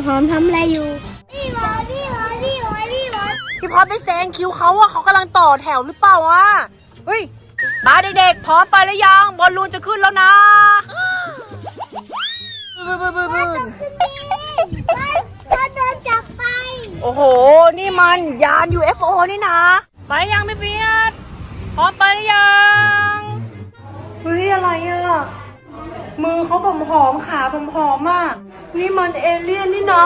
วหอมทำอะไรอยู่ พี่หมอพี่หมอพี่หมอพี่หมอพี่พอดไปแซงคิวเขาอะเขากำลังต่อแถวหรือเปล่าอะเฮ้ยมาเด็กๆพร้อมไปแล้วยังบอลลูนจะขึ้นแล้วนะบึ้บึ้บึ้บึ้บึ้จะขึ้นบินมันมันโดนจับไป โอ้โห นี่มันยาน UFO นี่นะ ไปยังไม่เฟียดพร้อมไปหรือยังเฮ้ยอะไรอะ มือเขาผมหอมๆขาผมหอมๆอะนี่มันเอเลี่ยนนี่นะ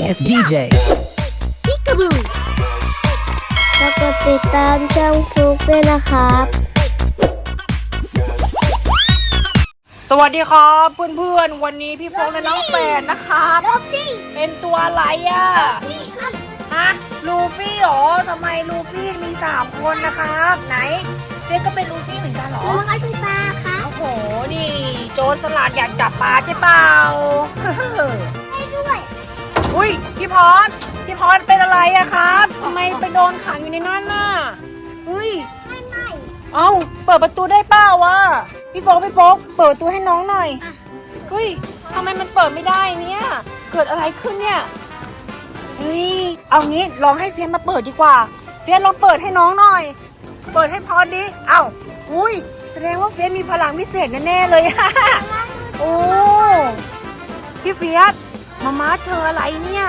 Yes, DJ. พิกาบูแล้วก็ติดตามช่องฟลุกด้วยนะครับ สวัสดีครับเพื่อนๆ วันนี้พี่โฟกและน้องแฟนนะครับลบพี่เป็นตัวอะไรอะพี่ครับฮะลูฟี่เหรอทำไมลูฟี่มีสามคนนะครับ ไหนเฟียสก็เป็นลูฟี่เหมือนกันเหรอหนูก็คือปลาครับ โอ้โห นี่ โจรสลัดอยากจับปลาใช่เปล่าให้ด้วยอุ้ยพี่พอดพี่พอดเป็นอะไรอะครับทำไมไปโดนขังอยู่ในนั้นน่ะอุ้ยไม่ไม่เอ้าเปิดประตูได้เปล่าวะพี่โฟกพี่โฟกเปิดประตูให้น้องหน่อยเฮ้ยทำไมมันเปิดไม่ได้เนี่ยเกิดอะไรขึ้นเนี่ยเฮ้ยเอางี้ลองให้เฟียนมาเปิดดีกว่า เฟียนลองเปิดให้น้องหน่อย เปิดให้พอดดิเอ้าอุ้ย แสดงว่าเฟียนมีพลังพิเศษแน่ๆเลยโอ้ พี่เฟียสมาม่าเจออะไรเนี่ย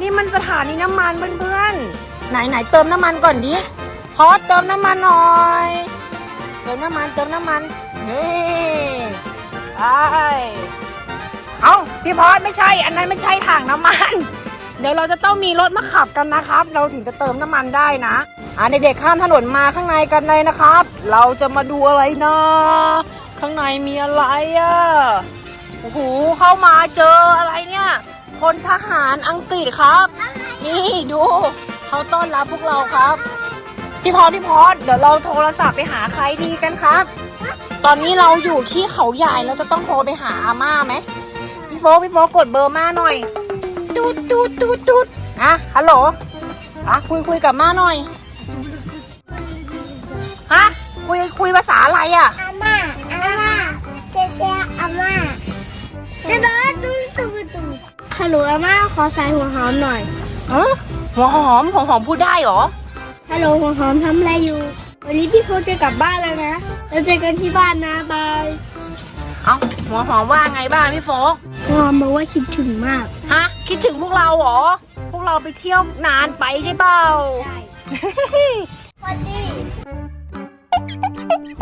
นี่มันสถานีน้ำมันเพื่อนๆ ไหนไหนๆเติมน้ำมันก่อนดิพอดเติมน้ำมันหน่อย เติมน้ำมันเติมน้ำมัน นี่ไปเอ้าพี่พอดไม่ใช่ อันนั้นไม่ใช่ถังน้ำมันเดี๋ยวเราจะต้องมีรถมาขับกันนะครับ เราถึงจะเติมน้ำมันได้นะ อ่าเด็กๆข้ามถนนมาข้างในกันเลยนะครับ เราจะมาดูอะไรนะข้างในมีอะไรอะโอ้โหเข้ามาเจออะไรเนี่ยพลทหารอังกฤษครับ นี่ดูเขาต้อนรับพวกเราครับพี่พอพี่พอเดี๋ยวเราโทรศัพท์ไปหาใครดีกันครับ ตอนนี้เราอยู่ที่เขาใหญ่เราจะต้องโทรไปหาอาม่าไหมพี่โฟกพี่โฟกกดเบอร์ม่าหน่อย ตูดตูดตูดตูดอะฮัลโหลอะคุยคุยกับม่าหน่อยฮะคุยคุยภาษาอะไรอะอาม่าอาม่าเจ๊เจ๊อาม่าจะโดนตุ้มตุ้มตุ้มฮัลโหลอาม่าขอสายหัวหอมหน่อยเออหัวหอมหัวหอมพูดได้เหรอฮัลโหลหัวหอมทำอะไรอยู่ วันนี้พี่โฟจะกลับบ้านแล้วนะเราเจอกันที่บ้านนะบาย เอ้าหัวหอมว่าไงบ้างพี่โฟกหัวหอมบอกว่าคิดถึงมาก ฮะ คิดถึงพวกเราเหรอ พวกเราไปเที่ยวนานไปใช่เปล่า ใช่วันนี้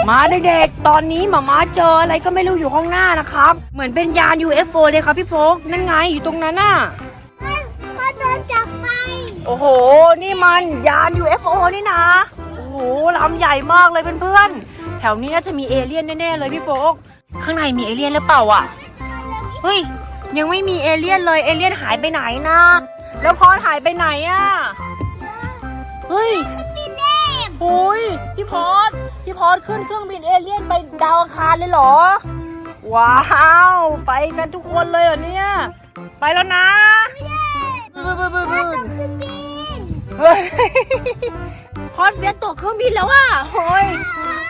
มาเด็กๆ ตอนนี้หมาม้าเจออะไรก็ไม่รู้อยู่ข้างหน้านะครับ เหมือนเป็นยาน UFO เลยครับพี่โฟก นั่นไงอยู่ตรงนั้นน่ะพ่อโดนจับไป โอ้โห นี่มันยาน UFO นี่นะ โอ้โหลำใหญ่มากเลยเพื่อนๆ แถวนี้น่าจะมีเอเลี่ยนแน่ๆเลยพี่โฟก ข้างในมีเอเลี่ยนหรือเปล่าอะ เฮ้ย ยังไม่มีเอเลี่ยนเลย เอเลี่ยนหายไปไหนนะ แล้วพอหายไปไหนอะ เฮ้ยพี่เนมโอ้ยพี่พอดพี่พอดขึ้นเครื่องบินเอเลี่ยนไปดาวอังคารเลยเหรอ ว้าว ไปกันทุกคนเลยเหรอเนี่ย ไปแล้วนะบึ้บบึ้บบึ้บบึ้บต้องขึ้นบินเฮ้ยพอดเฟียสตกเครื่องบินแล้วอะโอ้ย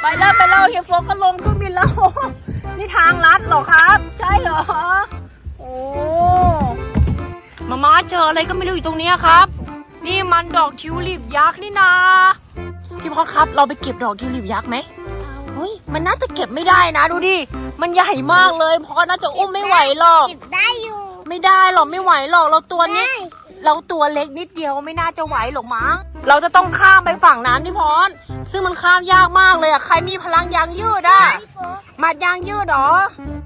ไปแล้วไปแล้วเฮียโฟกก็ลงเครื่องบินแล้ว นี่ทางลัดเหรอครับ ใช่เหรอ โอ้มาม่าเจออะไรก็ไม่รู้อยู่ตรงเนี้ยครับ นี่มันดอกทิวลิปยักษ์นี่นาพี่พอดครับ เราไปเก็บดอกทิวลิปยักษ์ไหมเฮ้ยมันน่าจะเก็บไม่ได้นะดูดิ มันใหญ่มากเลยพอน่าจะอุ้มไม่ไหวหรอก เก็บได้อยู่ ไม่ได้หรอกไม่ไหวหรอกเราตัวนี้ได้เราตัวเล็กนิดเดียวไม่น่าจะไหวหรอกมั้ง เราจะต้องข้ามไปฝั่งนั้นพี่พร ซึ่งมันข้ามยากมากเลยอะใครมีพลังยางยืดอะหมัดยางยืดเหรอ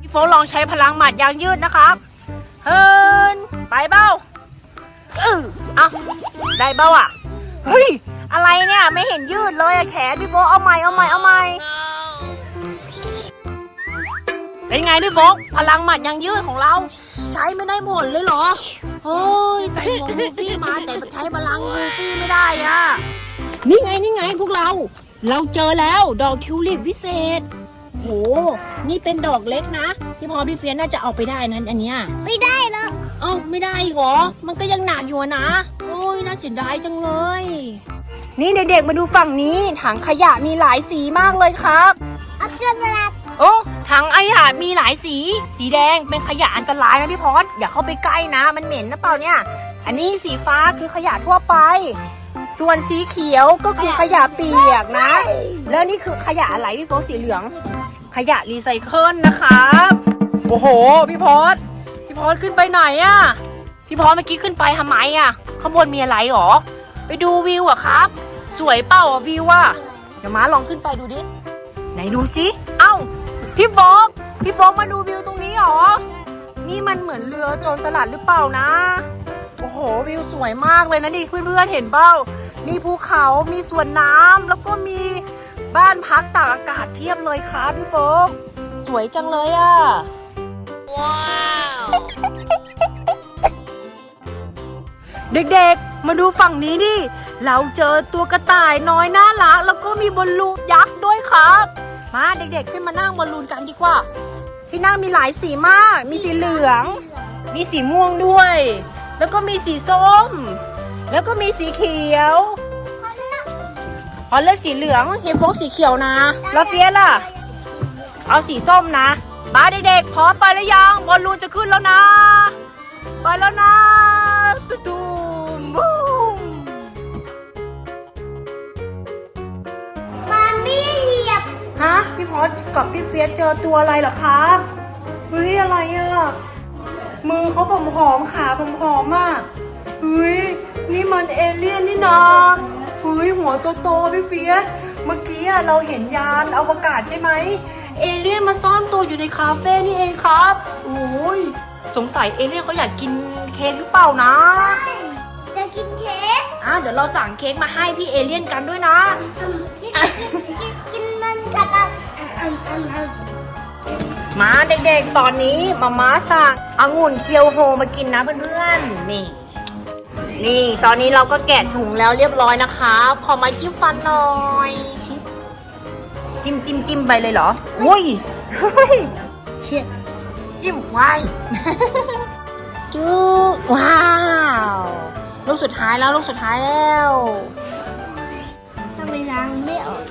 พี่โฟลองใช้พลังหมัดยางยืดนะครับเฮินไปเบ้าเออเอาได้เบ้าอะเฮ้ยอะไรเนี่ยไม่เห็นยืดเลยอะแขนพี่โฟเอาใหม่เอาใหม่เอาใหม่เป็นไงพี่โฟกพลังหมัดยางยืดของเรา ใช้ไม่ได้ผลเลยเหรอ เฮ้ย ใส่หมวกลูฟี่มาแต่ใช้พลังลูฟี่ไม่ได้อะ นี่ไงนี่ไงพวกเรา เราเจอแล้วดอกทิวลิปวิเศษ โห นี่เป็นดอกเล็กนะพี่พอพี่เฟียนน่าจะเอาไปได้นั้นอันเนี้ยไม่ได้หรอกเอ้าไม่ได้อีกเหรอ มันก็ยังหนักอยู่อะนะ โอ้ยน่าเสียดายจังเลย นี่เด็กๆมาดูฝั่งนี้ถังขยะมีหลายสีมากเลยครับ เอาเกินเวลาโอ้ถังขยะมีหลายสี สีแดงเป็นขยะอันตรายนะพี่พอดอย่าเข้าไปใกล้นะ มันเหม็นนะเปล่าเนี่ย อันนี้สีฟ้าคือขยะทั่วไป ส่วนสีเขียวก็คือขยะเปียกนะ แล้วนี่คือขยะอะไรพี่โฟกสีเหลือง ขยะรีไซเคิลนะครับโอ้โห พี่พอดพี่พอดขึ้นไปไหนอะพี่พอดเมื่อกี้ขึ้นไปทำไมอะข้างบนมีอะไรหรอ ไปดูวิวอะครับ สวยเปล่าอะวิวอะเดี๋ยวม้าลองขึ้นไปดูดิ ไหนดูสิเอ้า พี่โฟกพี่โฟกมาดูวิวตรงนี้หรอ นี่มันเหมือนเรือโจรสลัดหรือเปล่านะ โอ้โห วิวสวยมากเลยนะดิเพื่อนๆเห็นเปล่า มีภูเขามีสวนน้ำแล้วก็มีบ้านพักตากอากาศเพียบเลยครับพี่โฟกสวยจังเลยอะว้าว เด็กๆ มาดูฝั่งนี้ดิ เราเจอตัวกระต่ายน้อยน่ารัก แล้วก็มีบอลลูนยักษ์ด้วยครับ มาเด็กๆ ขึ้นมานั่งบอลลูนกันดีกว่า ที่นั่งมีหลายสีมาก มีสีเหลือง มีสีม่วงด้วย แล้วก็มีสีส้ม แล้วก็มีสีเขียวพอเลือกสีเหลืองเฮียโฟกสีเขียวนะ แล้วเฟียสล่ะ เอาสีส้มนะมาเด็กๆพร้อมไปแล้วยังบอลลูนจะขึ้นแล้วนะ ไปแล้วนะตุ๊ตูมบูมมามี่เหยียบฮะพี่พอสกับพี่เฟียสเจอตัวอะไรเหรอครับเฮ้ยอะไรอะมือเขาผมหอมๆขาผมหอมๆอะ เฮ้ยนี่มันเอเลี่ยนนี่นาเฮ้ยหัวโตๆพี่เฟียสเมื่อกี้อะเราเห็นยานอวกาศใช่ไหม เอเลี่ยนมาซ่อนตัวอยู่ในคาเฟ่นี่เองครับโอ้ยสงสัยเอเลี่ยนเขาอยากกินเค้กหรือเปล่านะจะกินเค้กอะเดี๋ยวเราสั่งเค้กมาให้พี่เอเลี่ยนกันด้วยนะกินกินกินมันกับอะอะอะอะมาเด็กๆ ตอนนี้มาม่าสั่งองุ่นเคียวโฮมากินนะเพื่อนๆ นี่ นี่ตอนนี้เราก็แกะถุงแล้วเรียบร้อยนะคะ ขอมาจิ้มฟันหน่อย จิ้มจิ้มจิ้มไปเลยเหรออุ้ยเฮ้ยเชี่ยจิ้มไว้จุ๊ว้าวลูกสุดท้ายแล้วลูกสุดท้ายแล้วทำไมล้างไม่ออก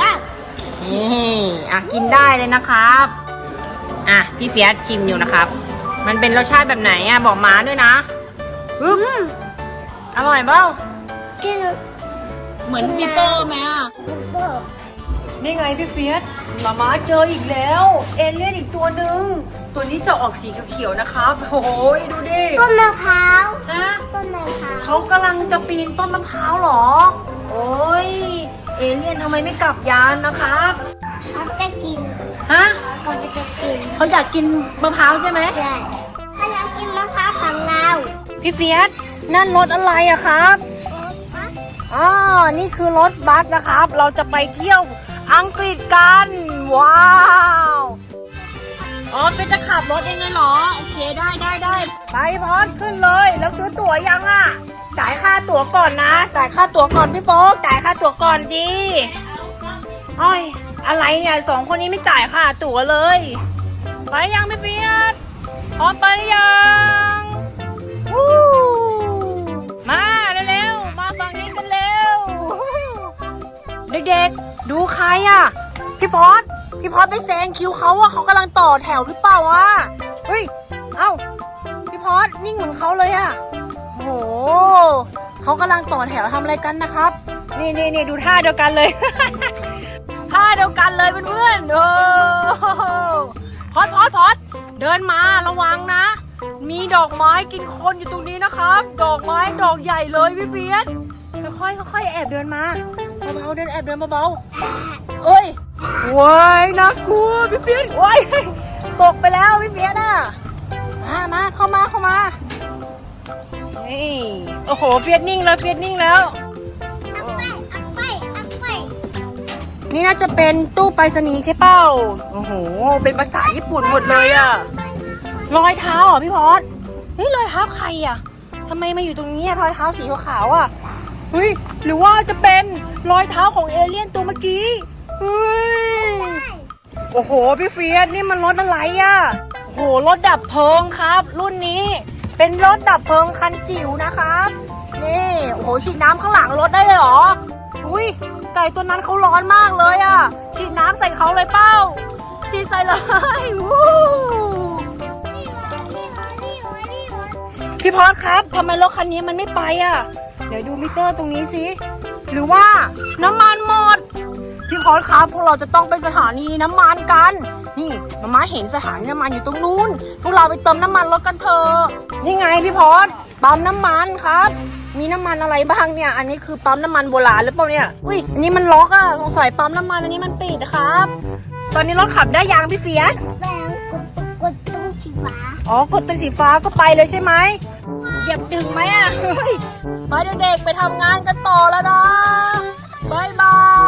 ว้าวนี่อะกินได้เลยนะครับอะพี่เฟียสชิมอยู่นะครับ มันเป็นรสชาติแบบไหนอะบอกมาด้วยนะปึ๊บ อร่อยเปล่ากินเหมือนปีโป้ไหมอะเบอร์นี่ไงพี่เฟียสมามาเจออีกแล้ว เอเลี่ยนอีกตัวหนึ่งตัวนี้จะออกสีเขียวๆนะครับโอ้ยดูดิต้นมะพร้าวฮะต้นมะพร้าวเขากำลังจะปีนต้นมะพร้าวเหรอ โอ้ยเอเลี่ยนทำไมไม่กลับยานนะครับเขาจะกินฮะเขาจะกินเขาอยากกินมะพร้าวใช่ไหมใช่เขาอยากกินมะพร้าวของเราพี่เฟียส นั่นรถอะไรอะครับอ๋อนี่คือรถบัสนะครับ เราจะไปเที่ยวอังกฤษกัน ว้าว อ๋อเป็นจะขับรถเองเลยเหรอ โอเคได้ได้ได้ไปพอดขึ้นเลย แล้วซื้อตั๋วยังอะจ่ายค่าตั๋วก่อนนะ จ่ายค่าตั๋วก่อนพี่โฟกจ่ายค่าตั๋วก่อนจีโอ้ยอะไรเนี่ยสองคนนี้ไม่จ่ายค่าตั๋วเลย ไปยังพี่เฟียสพร้อมไปหรือยังวู้ เด็กๆ ดูใครอะ พี่พอดพี่พอดไปแซงคิวเขาอะเขากำลังต่อแถวหรือเปล่าวะเฮ้ย เอ้า พี่พอดนิ่งเหมือนเขาเลยอะโอ้โหเขากำลังต่อแถวทำอะไรกันนะครับ นี่นี่นี่ดูท่าเดียวกันเลย ท่าเดียวกันเลยเพื่อนๆโอ้โหพอดพอดพอดเดินมาระวังนะ มีดอกไม้กินคนอยู่ตรงนี้นะครับ ดอกไม้ดอกใหญ่เลยพี่เฟียสค่อยๆค่อยๆแอบเดินมา เบาๆเดินแอบเดินเบาๆเอ้ยว้ายน่ากลัวพี่เฟียสว้ายตกไปแล้วพี่เฟียสอะมามาเข้ามาเข้ามานี่โอ้โหเฟียสนิ่งแล้วเฟียสนิ่งแล้วเอาไปเอาไปเอาไปนี่น่าจะเป็นตู้ไปรษณีย์ใช่เป้าโอ้โห เป็นภาษาญี่ปุ่นหมดเลยอะรอยเท้าเหรอพี่พอดเฮ้ยรอยเท้าใครอะทำไมมาอยู่ตรงนี้อะรอยเท้าสีขาวๆอะ เฮ้ยหรือว่าจะเป็นรอยเท้าของเอเลี่ยนตัวเมื่อกี้เฮ้ยโอ้โหพี่เฟียสนี่มันรถอะไรอะโอ้โหรถดับเพลิงครับ รุ่นนี้เป็นรถดับเพลิงคันจิ๋วนะครับนี่โอ้โหฉีดน้ำข้างหลังรถได้เลยเหรออุ้ยไก่ตัวนั้นเขาร้อนมากเลยอะฉีดน้ำใส่เขาเลยเป้าฉีดใส่เลยวู้ พี่พอดครับทำไมรถคันนี้มันไม่ไปอะ เดี๋ยวดูมิเตอร์ตรงนี้สิหรือว่าน้ำมันหมด พี่พอดครับพวกเราจะต้องไปสถานีน้ำมันกัน นี่มาม่าเห็นสถานีน้ำมันอยู่ตรงนู้น พวกเราไปเติมน้ำมันรถกันเถอะนี่ไงพี่พอดปั๊มน้ำมันครับ มีน้ำมันอะไรบ้างเนี่ย อันนี้คือปั๊มน้ำมันโบราณหรือเปล่าเนี่ยอุ้ยอันนี้มันล็อกอะสงสัยปั๊มน้ำมันอันนี้มันปิดนะครับ ตอนนี้รถขับได้ยังพี่เฟียส แบงกดกดตรง สีฟ้า อ๋อกดตัวสีฟ้าก็ไปเลยใช่ไหมเหยียบดึงไหมอะเฮ้ยไปเด็กๆไปทำงานกันต่อแล้วนะบายบาย